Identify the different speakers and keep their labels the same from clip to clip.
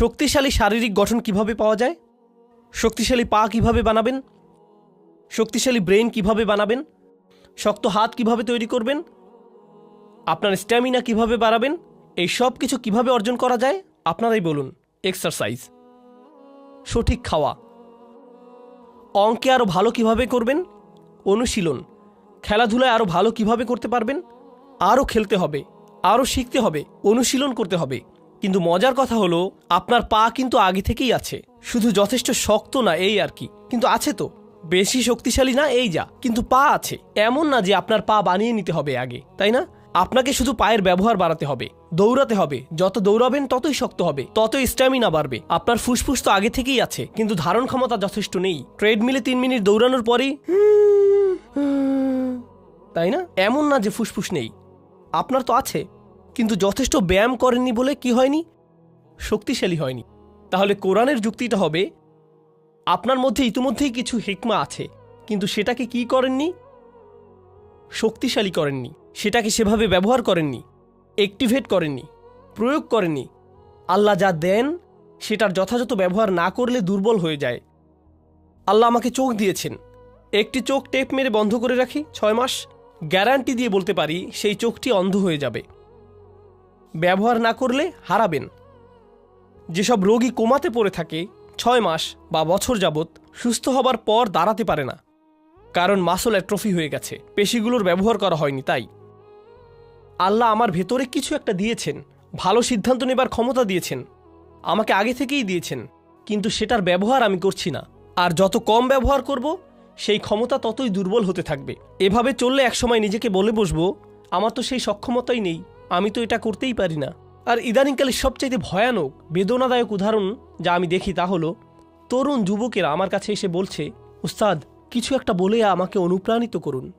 Speaker 1: শক্তিশালী শারীরিক গঠন কীভাবে পাওয়া যায়? শক্তিশালী পা কীভাবে বানাবেন? শক্তিশালী ব্রেন কীভাবে বানাবেন? শক্ত হাত কীভাবে তৈরি করবেন? আপনার স্ট্যামিনা কীভাবে বাড়াবেন? এই সব কিছু কীভাবে অর্জন করা যায়? আপনারাই বলুন। এক্সারসাইজ। সঠিক খাওয়া। অঙ্কে আরও ভালো কীভাবে করবেন? অনুশীলন। খেলাধুলায় আরও ভালো কীভাবে করতে পারবেন? আরও খেলতে হবে। আরও শিখতে হবে। অনুশীলন করতে হবে। কিন্তু মজার কথা হলো, আপনার পা কিন্তু আগে থেকেই আছে। শুধু যথেষ্ট শক্ত না এই আর কি। কিন্তু আছে তো। বেশি শক্তিশালী না এই যা। কিন্তু পা আছে। এমন না যে আপনার পা বানিয়ে নিতে হবে আগে, তাই না? আপনাকে শুধু পায়ের ব্যবহার বাড়াতে হবে, দৌড়াতে হবে। যত দৌড়াবেন, ততই শক্ত হবে, ততই স্ট্যামিনা বাড়বে। আপনার ফুসফুস তো আগে থেকেই আছে, কিন্তু ধারণ ক্ষমতা যথেষ্ট নেই। ট্রেডমিলে তিন মিনিট দৌড়ানোর পরেই তাই না? এমন না যে ফুসফুস নেই। আপনার তো আছে। কিন্তু যথেষ্ট ব্যায়াম করেননি বলে কি হয়নি? শক্তিশালী হয়নি। তাহলে কোরআনের যুক্তিটা হবে, আপনার মধ্যে ইতিমধ্যেই কিছু হিকমা আছে, কিন্তু সেটাকে কি করেননি? শক্তিশালী করেননি। সেটাকে সেভাবে ব্যবহার করেননি অ্যাক্টিভেট করেননি, প্রয়োগ করেননি। আল্লাহ যা দেন, সেটার যথাযথ ব্যবহার না করলে দুর্বল হয়ে যায়। আল্লাহ আমাকে চোখ দিয়েছেন। একটি চোখ টেপ মেরে বন্ধ করে রাখি, ছয় মাস। গ্যারান্টি দিয়ে বলতে পারি, সেই চোখটি অন্ধ হয়ে যাবে। ব্যবহার না করলে হারাবেন। যেসব রোগী কোমাতে পড়ে থাকে, ছয় মাস বা বছর যাবৎ সুস্থ হবার পর দাঁড়াতে পারে না। কারণ মাসল অ্যাট্রফি হয়ে গেছে, পেশিগুলোর ব্যবহার করা হয়নি তাই। আল্লাহ আমার ভেতরে কিছু একটা দিয়েছেন, ভালো সিদ্ধান্ত নেবার ক্ষমতা দিয়েছেন। আমাকে আগে থেকেই দিয়েছেন, কিন্তু সেটার ব্যবহার আমি করছি না। আর যত কম ব্যবহার করব, সেই ক্ষমতা ততই দুর্বল হতে থাকবে। এভাবে চললে একসময় নিজেকে বলে বসবো, আমার তো সেই সক্ষমতাই নেই। আমি তো এটা করতেই পারি না। আর ইদানিংকালে সবচাইতে ভয়ানক, বেদনাদায়ক উদাহরণ যা আমি দেখি তা হলো, তরুণ যুবকেরা আমার কাছে এসে বলছে উস্তাদ কিছু একটা বলে আমাকে অনুপ্রাণিত করুন।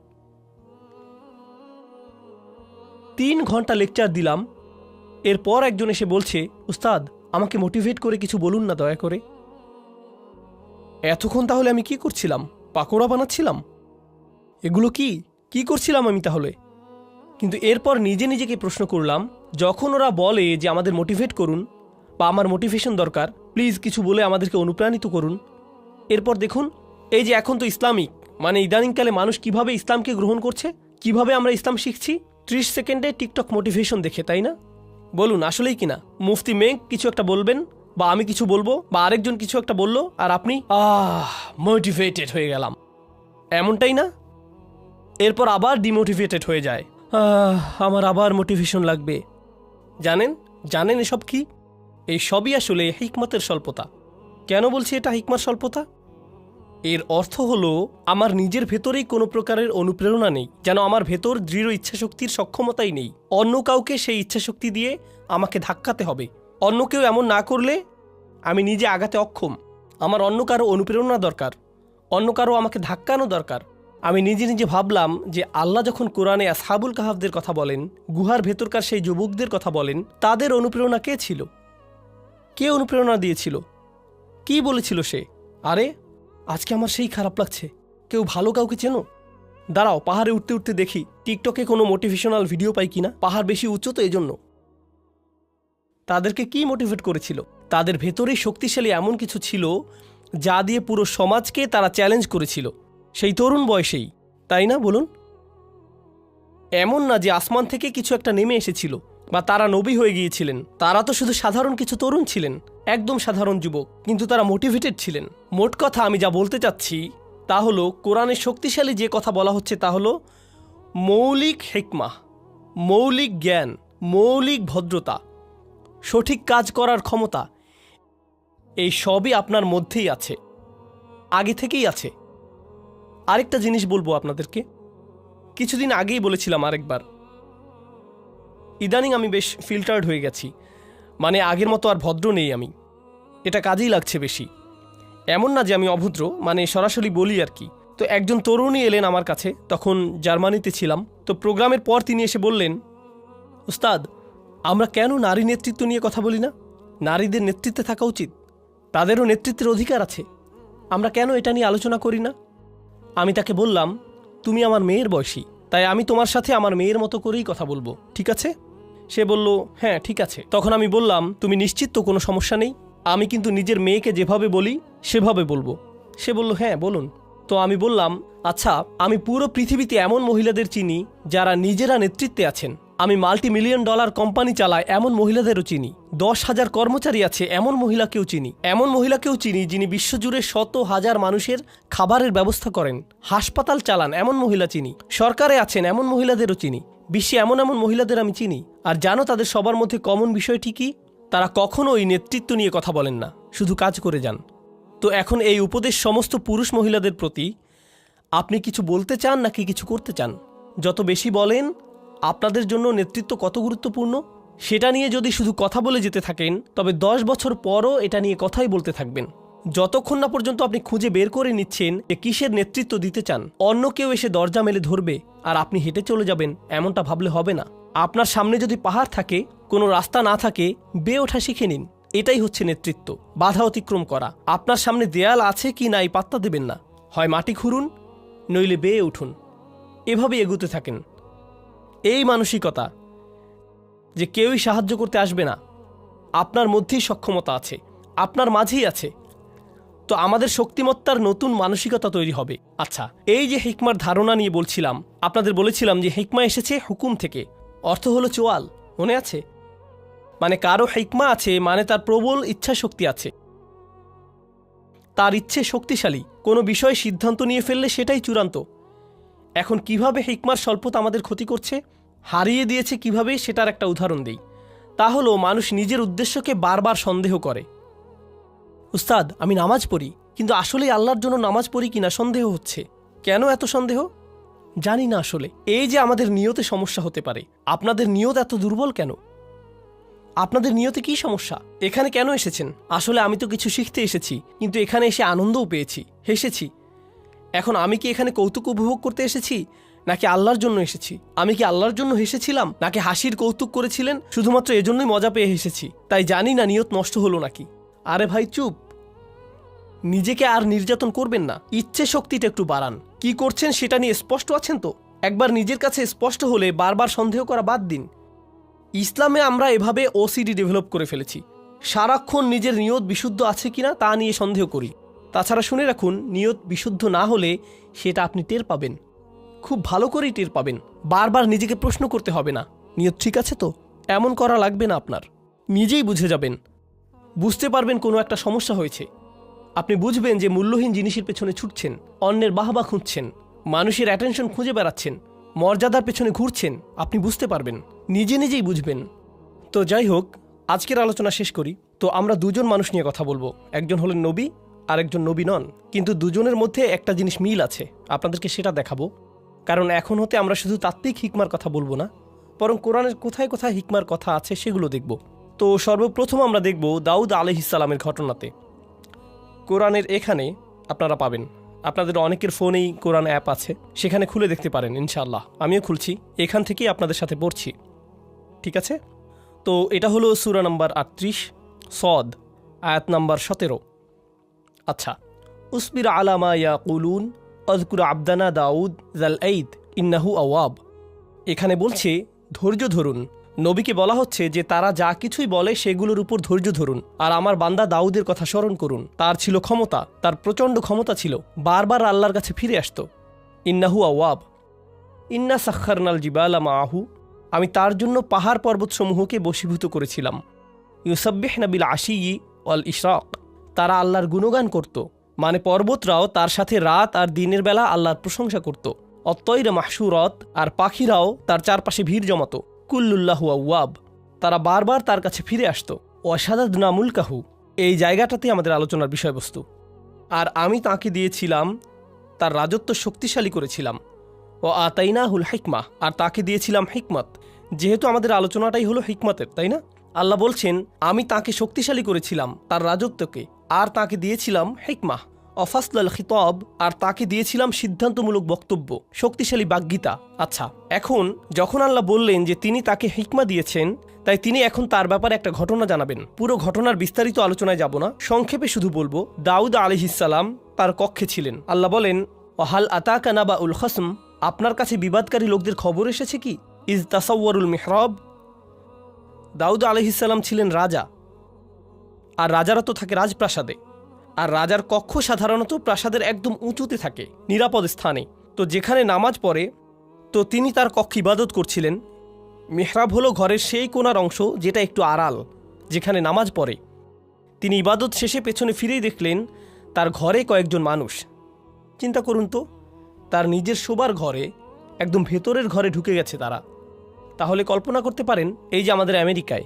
Speaker 1: তিন ঘণ্টা লেকচার দিলাম, এরপর একজন এসে বলছে উস্তাদ আমাকে মোটিভেট করে কিছু বলুন না দয়া করে। এতক্ষণ তাহলে আমি কি করছিলাম? পাকোড়া বানাচ্ছিলাম? এগুলো কি? কি করছিলাম আমি তাহলে? কিন্তু এরপর নিজে নিজেকে প্রশ্ন করলাম, যখন ওরা বলে যে আমাদের মোটিভেট করুন বা আমার মোটিভেশন দরকার প্লিজ কিছু বলে আমাদেরকে অনুপ্রাণিত করুন। এরপর দেখুন, এই যে এখন তো ইসলামিক মানে ইদানিংকালে মানুষ কীভাবে ইসলামকে গ্রহণ করছে, কীভাবে আমরা ইসলাম শিখছি, ত্রিশ সেকেন্ডে টিকটক মোটিভেশন দেখে, তাই না? বলুন, আসলেই কিনা? মুফতি মেঘ কিছু একটা বলবেন, বা আমি কিছু বলব, বা আরেকজন কিছু একটা বলল, আর আপনি, আহ মোটিভেটেড হয়ে গেলাম। এমনটাই না? এরপর আবার ডিমোটিভেটেড হয়ে যায়। আমার আবার মোটিভেশন লাগবে। জানেন জানেন এসব কি? এই সবই আসলে হিকমতের স্বল্পতা। কেন বলছি এটা হিকমার স্বল্পতা? এর অর্থ হলো, আমার নিজের ভেতরেই কোনো প্রকারের অনুপ্রেরণা নেই, যেন আমার ভেতর দৃঢ় ইচ্ছাশক্তির সক্ষমতাই নেই। অন্য কাউকে সেই ইচ্ছাশক্তি দিয়ে আমাকে ধাক্কাতে হবে। অন্য কেউ এমন না করলে আমি নিজে আগাতে অক্ষম। আমার অন্য কারও অনুপ্রেরণা দরকার। অন্য কারও আমাকে ধাক্কানো দরকার। আমি নিজে নিজে ভাবলাম যে আল্লাহ যখন কোরআনে আসহাবুল কাহাবদের কথা বলেন, গুহার ভেতরকার সেই যুবকদের কথা বলেন, তাদের অনুপ্রেরণা কে ছিল? কে অনুপ্রেরণা দিয়েছিল? কি বলেছিল সে? আরে, আজকে আমার সেই খারাপ লাগছে। কেউ ভালো কাউকে চেনো? দাঁড়াও, পাহাড়ে উঠতে উঠতে দেখি, টিকটকে কোনো মোটিভেশনাল ভিডিও পাই কিনা? পাহাড় বেশি উচ্চ তো এজন্য। তাদেরকে কি মোটিভেট করেছিল? তাদের ভেতরেই শক্তিশালী এমন কিছু ছিল, যা দিয়ে পুরো সমাজকে তারা চ্যালেঞ্জ করেছিল। সেই তরুণ বয়সেই, তাই না বলুন? এমন না যে আসমান থেকে কিছু একটা নেমে এসেছিল বা তারা নবী হয়ে গিয়েছিলেন। তারা তো শুধু সাধারণ কিছু তরুণ ছিলেন, একদম সাধারণ যুবক, কিন্তু তারা মোটিভেটেড ছিলেন। মোট কথা আমি যা বলতে চাচ্ছি তা হলো, কোরআনের শক্তিশালী যে কথা বলা হচ্ছে তা হলো, মৌলিক হেকমা, মৌলিক জ্ঞান, মৌলিক ভদ্রতা, সঠিক কাজ করার ক্ষমতা, এই সবই আপনার মধ্যেই আছে, আগে থেকেই আছে। আরেকটা জিনিস বলব আপনাদেরকে। কিছুদিন আগেই বলেছিলাম আরেকবার। ইদানিং আমি বেশ ফিল্টার্ড হয়ে গেছি। মানে আগের মতো আর ভদ্র নেই আমি। এটা কাজেই লাগছে বেশি। এমন না যে আমি অভদ্র মানে সরাসরি বলি আর কি। তো একজন তরুণী এলেন আমার কাছে, তখন জার্মানিতে ছিলাম। তো প্রোগ্রামের পর তিনি এসে বললেন উস্তাদ আমরা কেন নারী নেতৃত্ব নিয়ে কথা বলি না? নারীদের নেতৃত্বে থাকা উচিত। তাদেরও নেতৃত্বের অধিকার আছে। আমরা কেন এটা নিয়ে আলোচনা করি না? আমি তাকে বললাম, তুমি আমার মেয়ের বয়সী, তাই আমি তোমার সাথে আমার মেয়ের মতো করেই কথা বলব, ঠিক আছে? সে বলল হ্যাঁ ঠিক আছে। তখন আমি বললাম, তুমি নিশ্চিত তো কোনো সমস্যা নেই? আমি কিন্তু নিজের মেয়েকে যেভাবে বলি, সেভাবে বলব। সে বলল হ্যাঁ বলুন। তো আমি বললাম আচ্ছা আমি পুরো পৃথিবীতে এমন মহিলাদের চিনি যারা নিজেরা নেতৃত্বে আছেন। আমি মাল্টি মিলিয়ন ডলার কোম্পানি চালাই, এমন মহিলাদেরও চিনি। দশ হাজার কর্মচারী আছে, এমন মহিলাকেও চিনি। এমন মহিলাকেও চিনি যিনি বিশ্বজুড়ে শত হাজার মানুষের খাবারের ব্যবস্থা করেন। হাসপাতাল চালান, এমন মহিলা চিনি। সরকারে আছেন, এমন মহিলাদেরও চিনি। বিশ্বে এমন এমন মহিলাদের আমি চিনি। আর জানো তাদের সবার মধ্যে কমন বিষয়টি কি? তারা কখনোই নেতৃত্ব নিয়ে কথা বলেন না। শুধু কাজ করে যান। তো এখন এই উপদেশ সমস্ত পুরুষ মহিলাদের প্রতি, আপনি কিছু বলতে চান নাকি কিছু করতে চান? যত বেশি বলেন আপনাদের জন্য নেতৃত্ব কত গুরুত্বপূর্ণ? সেটা নিয়ে যদি শুধু কথা বলে যেতে থাকেন, তবে দশ বছর পরও এটা নিয়ে কথাই বলতে থাকবেন। যতক্ষণ না পর্যন্ত আপনি খুঁজে বের করে নিচ্ছেন যে কিসের নেতৃত্ব দিতে চান, অন্য কেউ এসে দরজা মেলে ধরবে আর আপনি হেঁটে চলে যাবেন, এমনটা ভাবলে হবে না। আপনার সামনে যদি পাহাড় থাকে, কোনো রাস্তা না থাকে, বেয়ে ওঠা শিখে নিন। এটাই হচ্ছে নেতৃত্ব, বাধা অতিক্রম করা। আপনার সামনে দেয়াল আছে কি নাই পাত্তা দেবেন না। হয় মাটি খুঁড়ুন, নইলে বেয়ে উঠুন। এভাবে এগুতে থাকেন। এই মানসিকতা যে কেউই সাহায্য করতে আসবে না। আপনার মধ্যেই সক্ষমতা আছে, আপনার মাঝেই আছে। তো আমাদের শক্তিমত্তার নতুন মানসিকতা তৈরি হবে। আচ্ছা এই যে হিকমার ধারণা নিয়ে বলছিলাম, আপনাদের বলেছিলাম যে হিকমা এসেছে হুকুম থেকে। অর্থ হলো চোয়াল, মনে আছে? মানে কারও হিকমা আছে মানে তার প্রবল ইচ্ছা শক্তি আছে। তার ইচ্ছে শক্তিশালী, কোনো বিষয়ে সিদ্ধান্ত নিয়ে ফেললে সেটাই চূড়ান্ত। এখন কীভাবে হিকমার স্বল্পতা আমাদের ক্ষতি করছে? হারিয়ে দিয়েছে কীভাবে সেটার একটা উদাহরণ দেই। তা হলো, মানুষ নিজের উদ্দেশ্যকে বারবার সন্দেহ করে। উস্তাদ, আমি নামাজ পড়ি, কিন্তু আসলেই আল্লাহর জন্য নামাজ পড়ি কিনা সন্দেহ হচ্ছে। কেন এত সন্দেহ? জানি না আসলে। এই যে আমাদের নিয়তে সমস্যা হতে পারে, আপনাদের নিয়ত এত দুর্বল কেন? আপনাদের নিয়তে কি সমস্যা? এখানে কেন এসেছেন? আসলে আমি তো কিছু শিখতে এসেছি, কিন্তু এখানে এসে আনন্দও পেয়েছি, হেসেছি। এখন আমি কি এখানে কৌতুক উপভোগ করতে এসেছি? নাকি আল্লাহর জন্য এসেছি? আমি কি আল্লাহর জন্য হেসেছিলাম? নাকি হাসির কৌতুক করেছিলেন? শুধুমাত্র এজন্যই মজা পেয়ে হেসেছি। তাই জানি না নিয়ত নষ্ট হলো নাকি। আরে ভাই, চুপ। নিজেকে আর নির্যাতন করবেন না। ইচ্ছে শক্তিটা একটু বাড়ান। কি করছেন সেটা নিয়ে স্পষ্ট আছেন তো? একবার নিজের কাছে স্পষ্ট হলে বারবার সন্দেহ করা বাদ দিন। ইসলামে আমরা এভাবে ওসিডি ডেভেলপ করে ফেলেছি। সারাক্ষণ নিজের নিয়ত বিশুদ্ধ আছে কিনা তা নিয়ে সন্দেহ করি। তাছাড়া শুনে রাখুন, নিয়ত বিশুদ্ধ না হলে সেটা আপনি টের পাবেন। খুব ভালো করেই টের পাবেন। বারবার নিজেকে প্রশ্ন করতে হবে না। নিয়ত ঠিক আছে তো? এমন করা লাগবে না আপনার। নিজেই বুঝে যাবেন। বুঝতে পারবেন কোনো একটা সমস্যা হয়েছে। আপনি বুঝবেন যে মূল্যহীন জিনিসের পেছনে ছুটছেন, অন্যের বাহবা খুঁজছেন, মানুষের অ্যাটেনশন খুঁজে বেড়াচ্ছেন, মর্যাদার পেছনে ঘুরছেন, আপনি বুঝতে পারবেন। নিজে নিজেই বুঝবেন। তো যাই হোক, আজকের আলোচনা শেষ করি। তো আমরা দুজন মানুষ নিয়ে কথা বলব। একজন হলেন নবী আর একজন নবী নন, কিন্তু দুজনের মধ্যে একটা জিনিস মিল আছে। আপনাদেরকে সেটা দেখাবো। কারণ এখন হতে আমরা শুধু তাত্ত্বিক হিকমার কথা বলব না, বরং কোরআনের কোথায় কোথায় হিকমার কথা আছে সেগুলো দেখব। তো সর্বপ্রথম আমরা দেখব দাউদ আলহিসালামের ঘটনাতে। কোরআনের এখানে আপনারা পাবেন। আপনাদের অনেকের ফোনেই কোরআন অ্যাপ আছে, সেখানে খুলে দেখতে পারেন, ইনশাআল্লাহ। আমিও খুলছি, এখান থেকেই আপনাদের সাথে পড়ছি। ঠিক আছে? তো এটা হলো সুরা নাম্বার আটত্রিশ, সদ, আয়াত নাম্বার সতেরো। আচ্ছা উসবির আলামা ইয়া কুলুন অজকুর আবদানা দাউদ জাল ঈদ, ইন্নাহু আওয়াব। এখানে বলছে, ধৈর্য ধরুন। নবীকে বলা হচ্ছে যে তারা যা কিছুই বলে সেগুলোর উপর ধৈর্য ধরুন। আর আমার বান্দা দাউদের কথা স্মরণ করুন। তার ছিল ক্ষমতা, তার প্রচণ্ড ক্ষমতা ছিল, বারবার আল্লাহর কাছে ফিরে আসত। ইন্নাহু আওয়াব। ইন্না সাক্ষারনাল জিবালা মাহু আমি তার জন্য পাহাড় পর্বতসমূহকে বশীভূত করেছিলাম। ইউসাব্বিহ নাবিল আশি অল ইশরাক। তারা আল্লাহর গুণগান করত মানে পর্বতরাও তার সাথে রাত আর দিনের বেলা আল্লাহর প্রশংসা করত। অত্তৈর মাহসুরত আর পাখিরাও তার চারপাশে ভিড় জমাত। কুল্লুল্লাহু আউয়াব। তারা বারবার তার কাছে ফিরে আসত। অসাদাদ নামুল কাহু এই জায়গাটাতে আমাদের আলোচনার বিষয়বস্তু। আর আমি তাকে দিয়েছিলাম, তার রাজত্ব শক্তিশালী করেছিলাম। ও আতাইনা হুল হিকমা। আর তাকে দিয়েছিলাম হিকমত। যেহেতু আমাদের আলোচনাটাই হলো হিকমতের, তাই না? আল্লাহ বলছেন, আমি তাকে শক্তিশালী করেছিলাম তার রাজত্বকে। আর তাকে দিয়েছিলাম হিকমা। অফাসলাল খিতব, আর তাকে দিয়েছিলাম সিদ্ধান্তমূলক বক্তব্য। শক্তিশালী বাগ্যিতা আচ্ছা এখন যখন আল্লাহ বললেন যে তিনি তাকে হিকমা দিয়েছেন, তাই তিনি এখন তার ব্যাপারে একটা ঘটনা জানাবেন। পুরো ঘটনার বিস্তারিত আলোচনায় যাব না। সংক্ষেপে শুধু বলব, দাউদ আলিহিসাল্লাম তার কক্ষে ছিলেন। আল্লাহ বলেন ওহাল আতাকানা বা উল হাসম আপনার কাছে বিবাদকারী লোকদের খবর এসেছে কি? ইজ তাসাউয়ারুল মেহরব। দাউদ আলহিসাল্লাম ছিলেন রাজা। আর রাজারা তো থাকে রাজপ্রাসাদে। আর রাজার কক্ষ সাধারণত প্রাসাদের একদম উঁচুতে থাকে, নিরাপদ স্থানে। তো যেখানে নামাজ পড়ে, তো তিনি তার কক্ষ ইবাদত করছিলেন। মেহরাব হলো ঘরের সেই কোনার অংশ যেটা একটু আড়াল, যেখানে নামাজ পড়ে। তিনি ইবাদত শেষে পেছনে ফিরেই দেখলেন তার ঘরে কয়েকজন মানুষ। চিন্তা করুন তো, তার নিজের শোবার ঘরে, একদম ভেতরের ঘরে ঢুকে গেছে তারা। তাহলে কল্পনা করতে পারেন, এই যে আমাদের আমেরিকায়,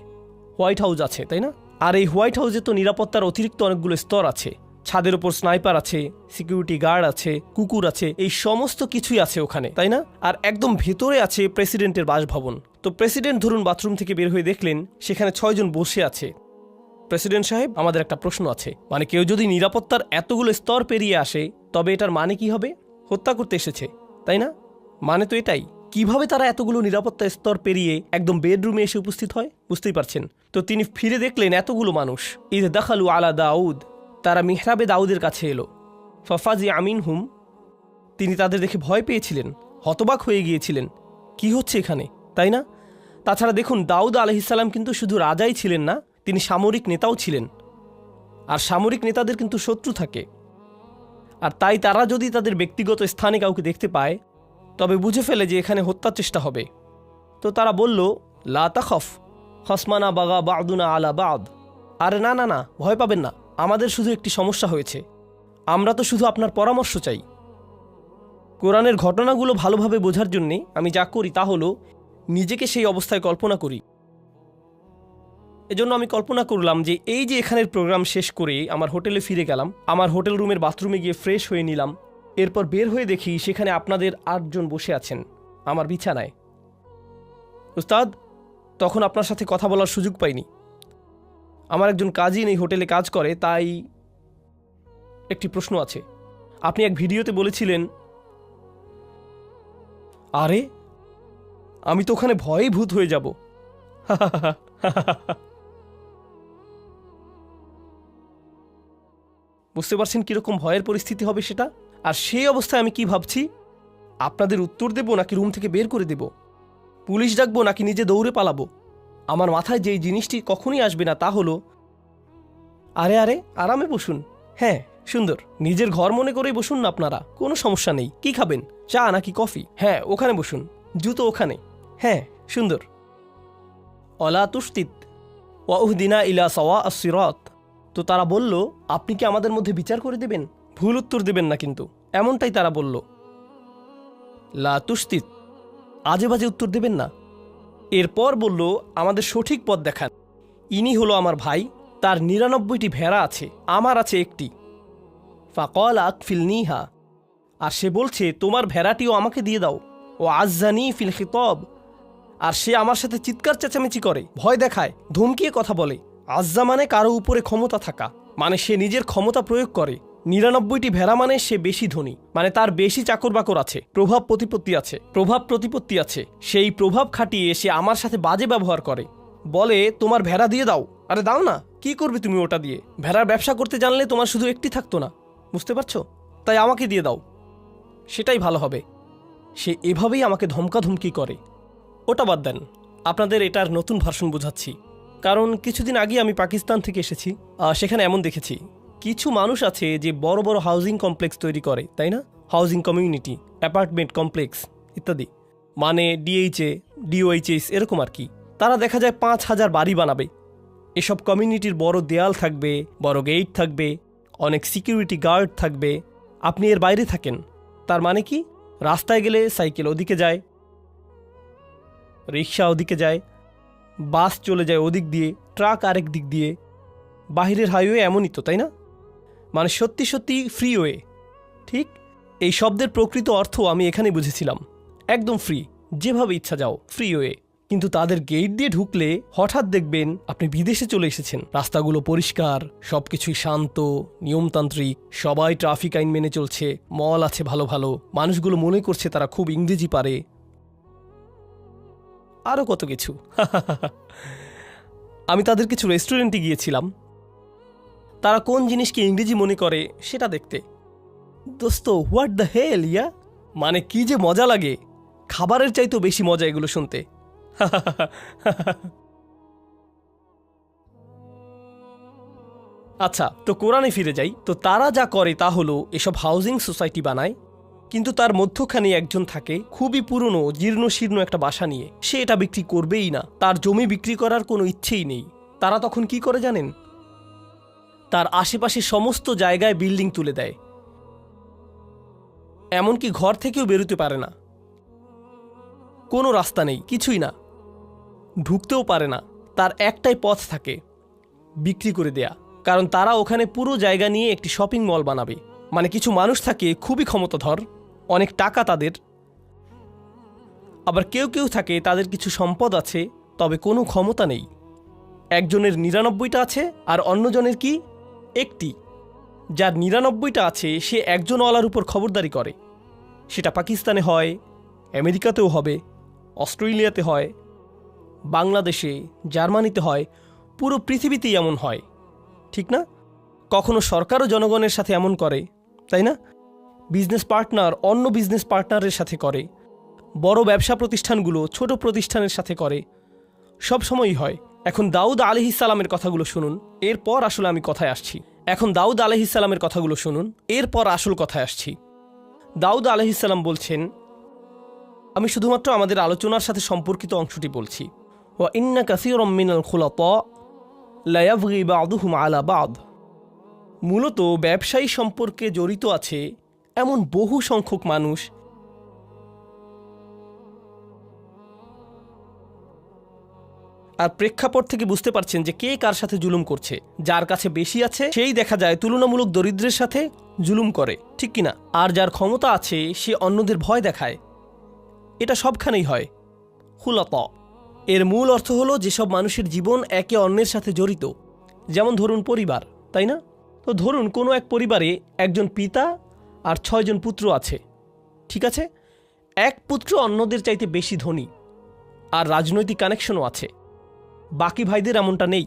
Speaker 1: হোয়াইট হাউস আছে, তাই না? আর এই হোয়াইট হাউসে তো নিরাপত্তার অতিরিক্ত অনেকগুলো স্তর আছে। ছাদের ওপর স্নাইপার আছে, সিকিউরিটি গার্ড আছে, কুকুর আছে, এই সমস্ত কিছুই আছে ওখানে, তাই না? আর একদম ভেতরে আছে প্রেসিডেন্টের বাসভবন। তো প্রেসিডেন্ট ধরুন বাথরুম থেকে বের হয়ে দেখলেন, সেখানে ছয়জন বসে আছে। প্রেসিডেন্ট সাহেব, আমাদের একটা প্রশ্ন আছে। মানে কেউ যদি নিরাপত্তার এতগুলো স্তর পেরিয়ে আসে, তবে এটার মানে কি হবে? হত্যা করতে এসেছে, তাই না? মানে তো এটাই। কীভাবে তারা এতগুলো নিরাপত্তা স্তর পেরিয়ে একদম বেডরুমে এসে উপস্থিত হয়? বুঝতেই পারছেন। তো তিনি ফিরে দেখলেন এতগুলো মানুষ। ঈদ দেখালু আলা দাউদ, তারা মিহরাবে দাউদের কাছে এলো। ফফাজি আমিন হুম তিনি তাদের দেখে ভয় পেয়েছিলেন, হতবাক হয়ে গিয়েছিলেন। কি হচ্ছে এখানে, তাই না? তাছাড়া দেখুন, দাউদ আলহিসাল্লাম কিন্তু শুধু রাজাই ছিলেন না, তিনি সামরিক নেতাও ছিলেন। আর সামরিক নেতাদের কিন্তু শত্রু থাকে। আর তাই তারা যদি তাদের ব্যক্তিগত স্থানে কাউকে দেখতে পায়, তবে বুঝে ফেলে যে এখানে হত্যার চেষ্টা হবে। তো তারা বলল, লা তাখফ হসমানা বাগা বাদুনা আলা বাদ। আরে না না না, ভয় পাবেন না, আমাদের শুধু একটি সমস্যা হয়েছে। আমরা তো শুধু আপনার পরামর্শ চাই। কোরআনের ঘটনাগুলো ভালোভাবে বোঝার জন্যে আমি যা করি তা হলো, নিজেকে সেই অবস্থায় কল্পনা করি। এজন্য আমি কল্পনা করলাম যে এই যে এখানের প্রোগ্রাম শেষ করে আমার হোটেলে ফিরে গেলাম, আমার হোটেল রুমের বাথরুমে গিয়ে ফ্রেশ হয়ে নিলাম, এরপর বের হয়ে দেখি সেখানে আপনাদের আটজন বসে আছেন, আমার বিছানায়। উস্তাদ তখন আপনার সাথে কথা বলার সুযোগ পাইনি। আমার একজন কাজিন এই হোটেলে কাজ করে, তাই একটি প্রশ্ন আছে। আপনি এক ভিডিওতে বলেছিলেন, আরে, আমি তো ওখানে ভয়ে ভূত হয়ে যাব। বুঝতে পারছেন কীরকম ভয়ের পরিস্থিতি হবে সেটা? আর সেই অবস্থায় আমি কি ভাবছি? আপনাদের উত্তর দেব নাকি রুম থেকে বের করে দেব? পুলিশ ডাকবো নাকি নিজে দৌড়ে পালাবো? আমার মাথায় যেই জিনিসটি কখনই আসবে না তা হলো, আরে আরে, আরামে বসুন। হ্যাঁ সুন্দর। নিজের ঘর মনে করেই বসুন না আপনারা। কোনো সমস্যা নেই। কি খাবেন? চা নাকি কফি? হ্যাঁ ওখানে বসুন। জুতো ওখানে। হ্যাঁ সুন্দর। অলা তুস্তিত ওয়াউহদিনা ইলা সওয়া আসিরত তো তারা বলল, আপনি কি আমাদের মধ্যে বিচার করে দেবেন? ভুল উত্তর দেবেন না কিন্তু। এমনটাই তারা বলল। লা তুস্তিত আজে বাজে উত্তর দেবেন না। এরপর বলল, আমাদের সঠিক পথ দেখান। ইনি হলো আমার ভাই, তার নিরানব্বইটি ভেড়া আছে, আমার আছে একটি। ফাকল আকফিল নিহা। আর সে বলছে, তোমার ভেড়াটিও আমাকে দিয়ে দাও। ও আজ্জানি ফিল খিতব। আর সে আমার সাথে চিৎকার চেঁচামেচি করে, ভয় দেখায়, ধমকিয়ে কথা বলে। আজ্জা মানে কারও উপরে ক্ষমতা থাকা মানে সে নিজের ক্ষমতা প্রয়োগ করে। নিরানব্বইটি ভেড়া মানে সে বেশি ধনী মানে তার বেশি চাকর বাকর আছে, প্রভাব প্রতিপত্তি আছে, প্রভাব প্রতিপত্তি আছে, সেই প্রভাব খাটিয়ে সে আমার সাথে বাজে ব্যবহার করে। বলে, তোমার ভেড়া দিয়ে দাও। আরে দাও না, কি করবে তুমি ওটা দিয়ে? ভেড়ার ব্যবসা করতে জানলে তোমার শুধু একটি থাকতো না। বুঝতে পারছ? তাই আমাকে দিয়ে দাও। সেটাই ভালো হবে। সে এভাবেই আমাকে ধমকাধমকি করে। ওটা বাদ দেন, আপনাদের এটার নতুন ভার্সন বোঝাচ্ছি। কারণ কিছুদিন আগে আমি পাকিস্তান থেকে এসেছি সেখানে এমন দেখেছি। কিছু মানুষ আছে যে বড় বড় হাউজিং কমপ্লেক্স তৈরি করে, তাই না? হাউজিং কমিউনিটি অ্যাপার্টমেন্ট কমপ্লেক্স ইত্যাদি। মানে ডিএইচএ ডিওএইচএস এরকম আর কি। তারা দেখা যায় পাঁচ হাজার বাড়ি বানাবে। এসব কমিউনিটির বড় দেয়াল থাকবে, বড় গেট থাকবে, অনেক সিকিউরিটি গার্ড থাকবে। আপনি এর বাইরে থাকেন। তার মানে কি? রাস্তায় গেলে সাইকেল ওদিকে যায়, রিক্সা ওদিকে যায়, বাস চলে যায় ওদিক দিয়ে, ট্রাক আরেক দিক দিয়ে। বাহিরের হাইওয়ে এমনই তো, তাই না? মানে সত্যি সত্যি ফ্রিওয়ে ঠিক? এই শব্দের প্রকৃত অর্থ আমি এখানে বুঝেছিলাম। একদম ফ্রি যেভাবে ইচ্ছা যাও ফ্রিওয়ে কিন্তু তাদের গেট দিয়ে ঢুকলে হঠাৎ দেখবেন আপনি বিদেশে চলে এসেছেন। রাস্তাগুলো পরিষ্কার, সবকিছুই শান্ত, নিয়মতান্ত্রিক, সবাই ট্রাফিক আইন মেনে চলছে মল আছে ভালো ভালো, মানুষগুলো মনে করছে তারা খুব ইংরেজি পারে। আরও কত কিছু। আমি তাদের কিছু রেস্টুরেন্টে গিয়েছিলাম। তারা কোন জিনিসকে ইংরেজি মনে করে সেটা দেখতে। দোস্ত, হোয়াট দ্য হেল, ইয়া? মানে কি যে মজা লাগে। খাবারের চাইতেও বেশি মজা এগুলো শুনতে। আচ্ছা তো কোরআনে ফিরে যাই। তো তারা যা করে তা হলো এসব হাউজিং সোসাইটি বানায়, কিন্তু তার মধ্যখানে একজন থাকে খুবই পুরনো জীর্ণ শীর্ণ একটা বাসা নিয়ে। সে এটা বিক্রি করবেই না। তার জমি বিক্রি করার কোনো ইচ্ছেই নেই। তারা তখন কি করে জানেন? তার আশেপাশে সমস্ত জায়গায় বিল্ডিং তুলে দেয়। এমনকি ঘর থেকেও বেরোতে পারে না। কোনো রাস্তা নেই, কিছুই না। ঢুকতেও পারে না। তার একটাই পথ থাকে, বিক্রি করে দেয়া। কারণ তারা ওখানে পুরো জায়গা নিয়ে একটি শপিং মল বানাবে। মানে কিছু মানুষ থাকে, খুবই ক্ষমতাধর, অনেক টাকা তাদের। আবার কেউ কেউ থাকে, তাদের কিছু সম্পদ আছে, তবে কোনো ক্ষমতা নেই। একজনের নিরানব্বইটা আছে, আর অন্যজনের কি? একটি। যার নিরানব্বইটা আছে, সে একজন ওয়ালার উপর খবরদারি করে। সেটা পাকিস্তানে হয়, আমেরিকাতেও হবে, অস্ট্রেলিয়াতে হয়, বাংলাদেশে, জার্মানিতে হয়, পুরো পৃথিবীতেই এমন হয়। ঠিক না? কখনো সরকারও জনগণের সাথে এমন করে, তাই না? বিজনেস পার্টনার অন্য বিজনেস পার্টনারের সাথে করে, বড় ব্যবসা প্রতিষ্ঠানগুলো ছোট প্রতিষ্ঠানের সাথে করে, সব সময়ই হয়। এখন দাউদ আলহিসাল্লামের কথাগুলো শুনুন, এরপর আসলে আমি কথায় আসছি। এখন দাউদ আলহিসাল্লামের কথাগুলো শুনুন, এরপর আসল কথায় আসছি। দাউদ আলহিসাল্লাম বলছেন, আমি শুধুমাত্র আমাদের আলোচনার সাথে সম্পর্কিত অংশটি বলছি। ওয়া ইন্না কাসির মিনাল খুলত, লায়াবগি বাদুহুম আলা বাদ। মূলত ব্যবসায়ী সম্পর্কে জড়িত আছে এমন বহু সংখ্যক মানুষ আর প্রেক্ষাপট থেকে বুঝতে পারছেন যে কে কার সাথে জুলুম করছে। যার কাছে বেশি আছে, সেই দেখা যায় তুলনামূলক দরিদ্রের সাথে জুলুম করে, ঠিক কিনা? আর যার ক্ষমতা আছে, সে অন্যদের ভয় দেখায়। এটা সবখানেই হয়। হুলত। এর মূল অর্থ হলো যেসব মানুষের জীবন একে অন্যের সাথে জড়িত। যেমন ধরুন পরিবার, তাই না? তো ধরুন কোনো এক পরিবারে একজন পিতা আর ছয়জন পুত্র আছে, ঠিক আছে? এক পুত্র অন্যদের চাইতে বেশি ধনী, আর রাজনৈতিক কানেকশনও আছে। বাকি ভাইদের এমনটা নেই।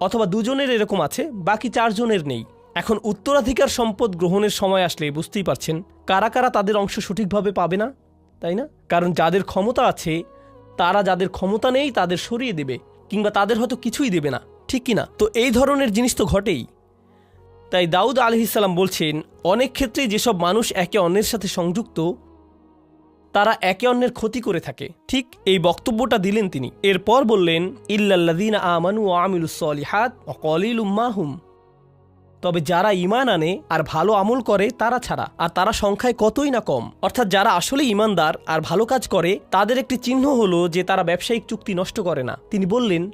Speaker 1: অথবা দুজনের এরকম আছে, বাকি চারজনের নেই। এখন উত্তরাধিকার সম্পদ গ্রহণের সময় আসলে বুঝতেই পারছেন, কারা কারা তাদের অংশ সঠিকভাবে পাবে না, তাই না? কারণ যাদের ক্ষমতা আছে, তারা যাদের ক্ষমতা নেই, তাদের সরিয়ে দেবে, কিংবা তাদের হয়তো কিছুই দেবে না, ঠিক কি না? তো এই ধরনের জিনিস তো ঘটেই। তাই দাউদ আলহিসাল্লাম বলছেন, অনেক ক্ষেত্রেই যেসব মানুষ একে অন্যের সাথে সংযুক্ত তারা একে অন্যের ক্ষতি করে থাকে। ঠিক এই বক্তব্যটা দিলেন তিনি। এরপর বললেন ইল্লাল্লাদিন আমানু আমিলুসলিহাত অকলিল উম্মাহুম তবে যারা ইমান আনে আর ভালো আমল করে, তারা ছাড়া। আর তারা সংখ্যায় কতই না কম। অর্থাৎ যারা আসলে ইমানদার আর ভালো কাজ করে, তাদের একটি চিহ্ন হলো যে তারা ব্যবসায়িক চুক্তি নষ্ট করে না। তিনি বললেন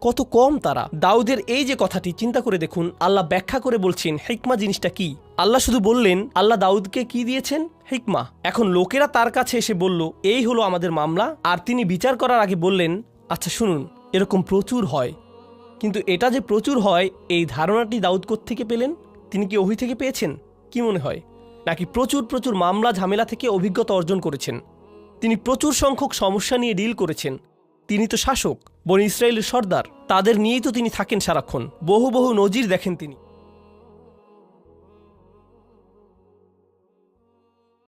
Speaker 1: কত কম তারা। দাউদের এই যে কথাটি, চিন্তা করে দেখুন, আল্লাহ ব্যাখ্যা করে বলছেন, হিকমা জিনিসটা কি? আল্লাহ শুধু বললেন, আল্লাহ দাউদকে কি দিয়েছেন? হিকমা। এখন লোকেরা তার কাছে এসে বলল, এই হলো আমাদের মামলা। আর তিনি বিচার করার আগে বললেন আচ্ছা শুনুন, এরকম প্রচুর হয়। কিন্তু এটা যে প্রচুর হয়, এই ধারণাটি দাউদ থেকে পেলেন? তিনি কি ওহি থেকে পেয়েছেন? কি মনে হয়? নাকি প্রচুর প্রচুর মামলা, ঝামেলা থেকে অভিজ্ঞতা অর্জন করেছেন? তিনি প্রচুর সংখ্যক সমস্যা নিয়ে ডিল করেছেন। তিনি তো শাসক। বন ইসরায়েলের সর্দার তাদের নিয়েই তো তিনি থাকেন সারাক্ষণ। বহু বহু নজির দেখেন তিনি।